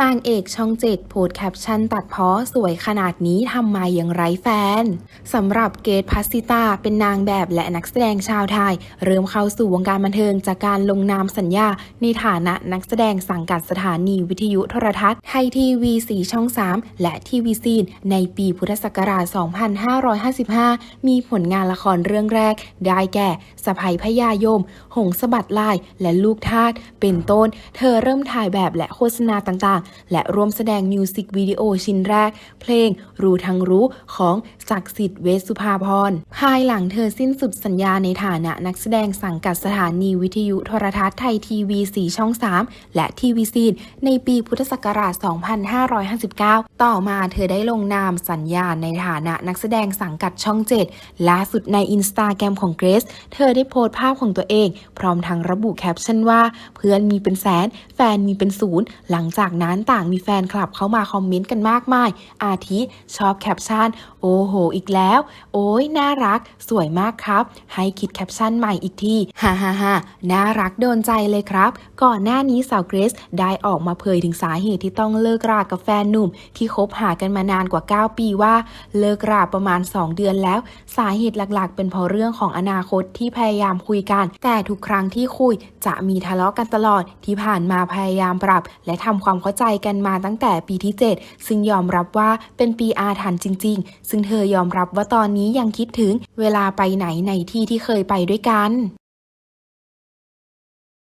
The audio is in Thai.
นางเอกช่องเจ็ดโพสแคปชั่นตัดเพ้อสวยขนาดนี้ทำมาอย่างไรแฟน สำหรับเกตพัสซิตาเป็นนางแบบและนักแสดงชาวไทย เริ่มเข้าสู่วงการบันเทิงจากการลงนามสัญญา ในฐานะนักแสดงสังกัดสถานีวิทยุโทรทัศน์ไทยทีวีสีช่อง 3 และทีวีซีนในปีพุทธศักราช 2555 มีผลงานละครเรื่องแรก ได้แก่สะพายพญายม หงสะบัดลาย และลูกทาสเป็นต้น เธอเริ่มถ่ายแบบและโฆษณาต่างและร่วมแสดงมิวสิกวิดีโอชิ้นแรก เพลงรู้ทั้งรู้ของศักดิ์สิทธิ์เวสุภาพรภายหลังเธอสิ้นสุดสัญญาในฐานะนักแสดงสังกัดสถานีวิทยุโทรทัศน์ไทยทีวีสีช่อง 3 และทีวีซีนในปีพุทธศักราช 2559 ต่อมาเธอได้ลงนามสัญญาในฐานะนักแสดงสังกัดช่อง 7 ล่าสุดในอินสตาแกรมของเกรซเธอได้โพสต์ภาพของตัวเอง พร้อมทั้งระบุแคปชั่นว่า เพื่อนมีเป็นแสน แฟนมีเป็นศูนย์หลังจากนั้นต่างมีแฟนคลับเข้ามาคอมเมนต์กันมากมาย อาทิชอบแคปชั่น โอ้โห อีกแล้ว โอ้ยน่ารัก สวยมากครับ ให้คิดแคปชั่นใหม่อีกทีฮ่าฮ่าฮ่าน่ารักโดนใจเลยครับ ก่อนหน้านี้สาวเกรซได้ออกมาเผยถึงสาเหตุที่ต้องเลิกรากับแฟนหนุ่ม ที่คบหากันมานานกว่า 9 ปีว่า เลิกราประมาณ 2 เดือนแล้ว สาเหตุหลักๆ เป็นเพราะเรื่องของอนาคตที่พยายามคุยกัน แต่ทุกครั้งที่คุยจะมีทะเลาะกันตลอดที่ผ่านมาพยายามปรับ และทำความเข้าใจกันมาตั้งแต่ปีที่ 7 ซึ่งยอมรับว่าเป็นปีอาถรรพ์จริง ๆ ซึ่งเธอยอมรับว่าตอนนี้ยังคิดถึงเวลาไปไหนในที่ที่เคยไปด้วยกัน